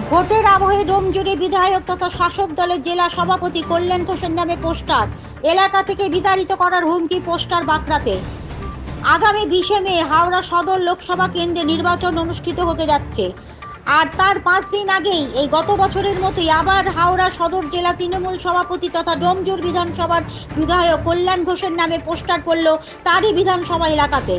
ভোটের আবহে ডোমজুড়ে বিধায়ক তথা শাসক দলের জেলা সভাপতি কল্যাণ ঘোষের নামে পোস্টার। এলাকা থেকে বিতাড়িত করার হুমকি পোস্টার বাঁকড়াতে। আগামী বিশে মে হাওড়া সদর লোকসভা কেন্দ্রে নির্বাচন অনুষ্ঠিত হতে যাচ্ছে। আর তার পাঁচ দিন আগেই এই গত বছরের মতোই আবার হাওড়া সদর জেলা তৃণমূল সভাপতি তথা ডোমজুর বিধানসভার বিধায়ক কল্যাণ ঘোষের নামে পোস্টার পড়ল তারই বিধানসভা এলাকাতে।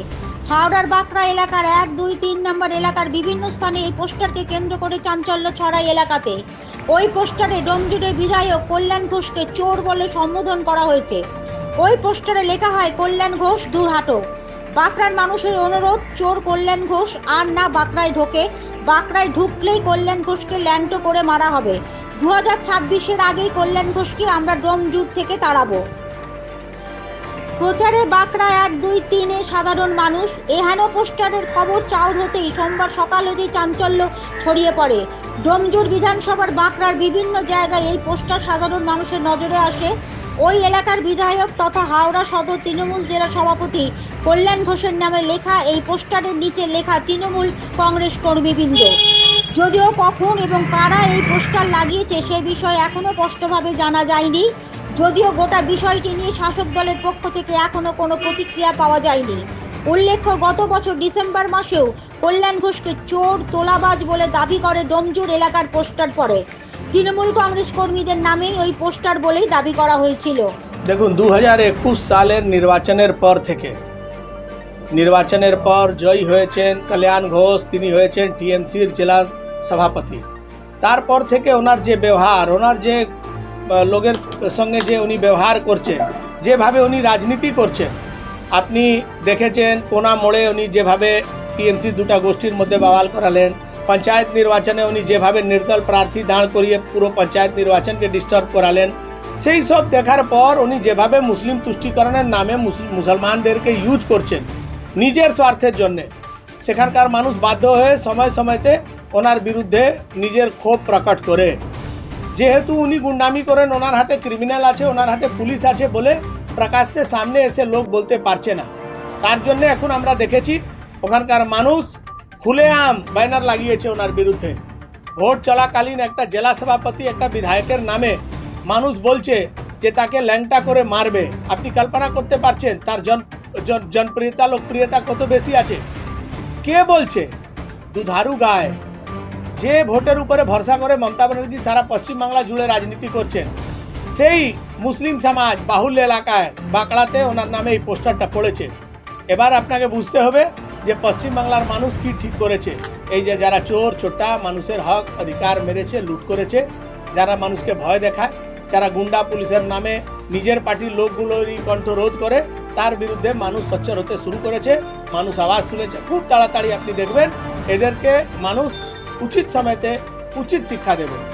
হাওড়ার বাঁকড়া এলাকার এক, দুই, তিন নম্বর এলাকার বিভিন্ন স্থানে এই পোস্টারকে কেন্দ্র করে চাঞ্চল্য ছড়াই এলাকাতে। ওই পোস্টারে ডোমজুরের বিধায়ক কল্যাণ ঘোষকে চোর বলে সম্বোধন করা হয়েছে। ওই পোস্টারে লেখা হয়, কল্যাণ ঘোষ দূর হাঁটো বাঁকড়ার মানুষের অনুরোধ, চোর কল্যাণ ঘোষ, আর না বাঁকড়ায় ঢোকে। বাঁকড়ায় ঢুকলেই কল্যাণ ঘোষকে ল্যাংটো করে মারা হবে। দু হাজার ছাব্বিশের আগেই কল্যাণ ঘোষকে আমরা ডোমজুর থেকে তাড়াবো। প্রচারে বাঁকড়া এক, দুই, তিনে সাধারণ মানুষ। এহেন পোস্টারের খবর চাউর হতেই সোমবার সকাল হতেই চাঞ্চল্য ছড়িয়ে পড়ে। ডোমজুর বিধানসভার বাঁকড়ার বিভিন্ন জায়গায় এই পোস্টার সাধারণ মানুষের নজরে আসে। ওই এলাকার বিধায়ক তথা হাওড়া সদর তৃণমূল জেলা সভাপতি কল্যাণ ঘোষের নামে লেখা এই পোস্টারের নিচে লেখা তৃণমূল কংগ্রেস কর্মীবৃন্দ। যদিও কখন এবং কারা এই পোস্টার লাগিয়েছে সে বিষয়ে এখনও স্পষ্টভাবে জানা যায়নি। যদিও গোটা বিষয়টি নিয়ে শাসক দলের পক্ষ থেকে এখনও কোনো প্রতিক্রিয়া পাওয়া যায়নি। উল্লেখ্য, গত বছর ডিসেম্বর মাসেও কল্যাণ ঘোষকে চোর, তোলাবাজ বলে দাবি করে ডোমজুর এলাকার পোস্টার পরে। তৃণমূল কংগ্রেস কর্মীদের নামেই ওই পোস্টার বলেই দাবি করা হয়েছিল। দেখুন দু হাজার একুশ সালের নির্বাচনের পর থেকে, নির্বাচনের পর জয়ী হয়েছেন কল্যাণ ঘোষ, তিনি হয়েছেন টিএমসির জেলা সভাপতি। তারপর থেকে ওনার যে ব্যবহার, ওনার যে লোকের সঙ্গে যে উনি ব্যবহার করছেন, যেভাবে উনি রাজনীতি করছেন, আপনি দেখেছেন কোনা মোড়ে উনি যেভাবে টিএমসি দুটা গোষ্ঠীর মধ্যে বাওয়াল করালেন, পঞ্চায়েত নির্বাচনে উনি যেভাবে নির্দল প্রার্থী দাঁড় করিয়ে পুরো পঞ্চায়েত নির্বাচনকে ডিস্টার্ব করালেন, সেই সব দেখার পর উনি যেভাবে মুসলিম তুষ্টিকরণের নামে মুসল- মুসলমানদেরকে ইউজ করছেন, নিজের স্বার্থের জন্যে। সেখানকার মানুষ বাধ্য হয়ে সময় সময়তে ওনার বিরুদ্ধে নিজের ক্ষোভ প্রকট করে। যেহেতু উনি গুন্ডামি করেন, ওনার হাতে ক্রিমিনাল আছে, ওনার হাতে পুলিশ আছে বলে প্রকাশ্যে সামনে এসে লোক বলতে পারছে না। তার জন্য এখন আমরা দেখেছি ওখানকার মানুষ খুলে আম ব্যানার লাগিয়েছে ওনার বিরুদ্ধে। ভোট চলাকালীন একটা জেলা সভাপতি একটা বিধায়কের নামে মানুষ বলছে যে তাকে ল্যাংটা করে মারবে। আপনি কল্পনা করতে পারছেন তার জন, জন- জনপ্রিয়তা, লোকপ্রিয়তা কত বেশি আছে? কে বলছে? দুধারু গায়। যে ভোটের উপরে ভরসা করে মমতা ব্যানার্জি সারা পশ্চিমবাংলা জুড়ে রাজনীতি করছেন, সেই মুসলিম সমাজ বাহুল্য এলাকায় বাঁকড়াতে ওনার নামে এই পোস্টারটা পড়েছে। এবার আপনাকে বুঝতে হবে যে পশ্চিমবাংলার মানুষ কি ঠিক করেছে। এই যে যারা চোর, ছোটা, মানুষের হক, অধিকার মেরেছে, লুট করেছে, যারা মানুষকে ভয় দেখায়, যারা গুন্ডা পুলিশের নামে নিজের পার্টির লোকগুলোরই কণ্ঠরোধ করে, তার বিরুদ্ধে মানুষ সচ্চর হতে শুরু করেছে, মানুষ আওয়াজ তুলেছে। খুব তাড়াতাড়ি আপনি দেখবেন, এদেরকে মানুষ উচিত সময়তে উচিত শিক্ষা দেবে